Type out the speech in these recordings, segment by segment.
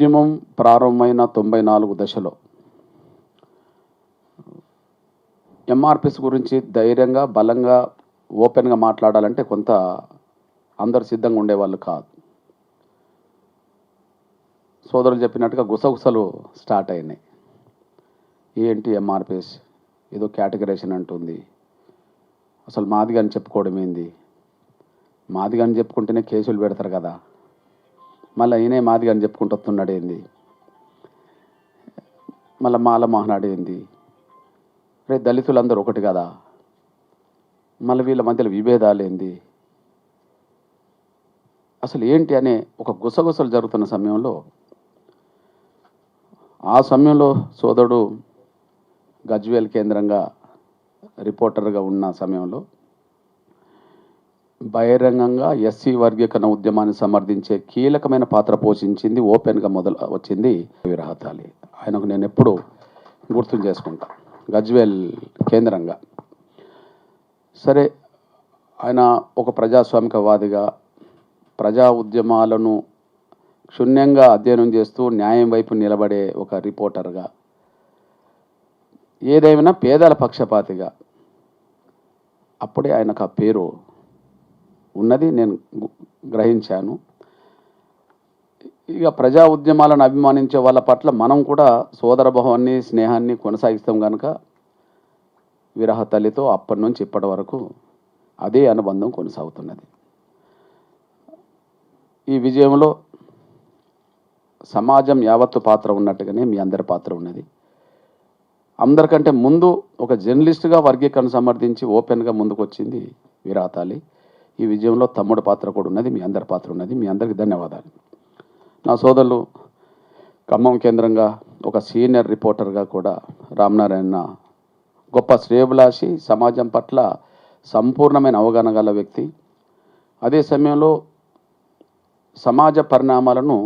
ఉద్యమం ప్రారంభమైన తొంభై నాలుగు దశలో. ఎంఆర్పిస్ గురించి ధైర్యంగా బలంగా ఓపెన్గా మాట్లాడాలంటే కొంత అందరు సిద్ధంగా ఉండేవాళ్ళు కాదు. సోదరులు చెప్పినట్టుగా గుసగుసలు స్టార్ట్ అయినాయి. ఏంటి ఎంఆర్పిఎస్ ఏదో కేటగరైజేషన్ అంటుంది. అసలు మాదిగా అని చెప్పుకోవడం ఏంది? మాదిగా అని చెప్పుకుంటేనే కేసులు పెడతారు కదా. మళ్ళీ ఈయనే మాదిగా అని చెప్పుకుంటూ వస్తున్నాడు ఏంది? మళ్ళీ మాల మహనాడు ఏంది? రే దళితులందరూ ఒకటి కదా? మళ్ళీ వీళ్ళ మధ్యలో విభేదాలు ఏంది? అసలు ఏంటి అనే ఒక గుసగుసలు జరుగుతున్న సమయంలో ఆ సమయంలో సోదరుడు గజ్వేల్ కేంద్రంగా రిపోర్టర్గా ఉన్న సమయంలో బహిరంగంగా ఎస్సీ వర్గీకరణ ఉద్యమాన్ని సమర్థించే కీలకమైన పాత్ర పోషించింది ఓపెన్గా మొదలు వచ్చింది విరహతాలి ఆయనకు నేను ఎప్పుడు గుర్తు చేసుకుంటా. గజ్వేల్ కేంద్రంగా. సరే ఆయన ఒక ప్రజాస్వామికవాదిగా ప్రజా ఉద్యమాలను క్షుణ్యంగా అధ్యయనం చేస్తూ న్యాయం వైపు నిలబడే ఒక రిపోర్టర్గా ఏదేమైనా పేదల పక్షపాతిగా అప్పుడే ఆయనకు ఆ పేరు ఉన్నది నేను గ్రహించాను. ఇక ప్రజా ఉద్యమాలను అభిమానించే వాళ్ళ పట్ల మనం కూడా సోదరభావాన్ని స్నేహాన్ని కొనసాగిస్తాం కనుక విరహ తల్లితో అప్పటి నుంచి ఇప్పటి వరకు అదే అనుబంధం కొనసాగుతున్నది. ఈ విజయంలో సమాజం యావత్తు పాత్ర ఉన్నట్టుగానే మీ అందరి పాత్ర ఉన్నది. అందరికంటే ముందు ఒక జర్నలిస్టుగా వర్గీకరణ సమర్థించి ఓపెన్గా ముందుకొచ్చింది విరాతాలి ఈ విజయంలో తమ్ముడు పాత్ర కూడా ఉన్నది మీ అందరి పాత్ర ఉన్నది. మీ అందరికి ధన్యవాదాలు. నా సోదరులు ఖమ్మం కేంద్రంగా ఒక సీనియర్ రిపోర్టర్గా కూడా రామనారాయణ గొప్ప శ్రేయభిలాషి సమాజం పట్ల సంపూర్ణమైన అవగాహన గల వ్యక్తి. అదే సమయంలో సమాజ పరిణామాలను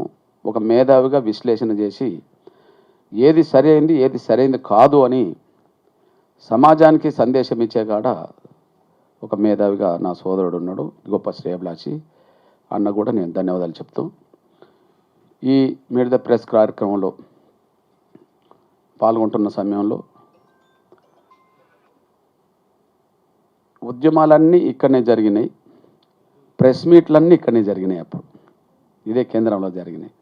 ఒక మేధావిగా విశ్లేషణ చేసి ఏది సరైంది ఏది సరైంది కాదు అని సమాజానికి సందేశం ఇచ్చే కాడ ఒక మేధావిగా నా సోదరుడు ఉన్నాడు. గొప్ప శ్రేయభిలాషి అన్న కూడా నేను ధన్యవాదాలు చెప్తూ ఈ మీట్ ద ప్రెస్ కార్యక్రమంలో పాల్గొంటున్న సమయంలో ఉద్యమాలన్నీ ఇక్కడనే జరిగినాయి. ప్రెస్ మీట్లన్నీ ఇక్కడనే జరిగినాయి అప్పుడు. ఇదే కేంద్రంలో జరిగినాయి.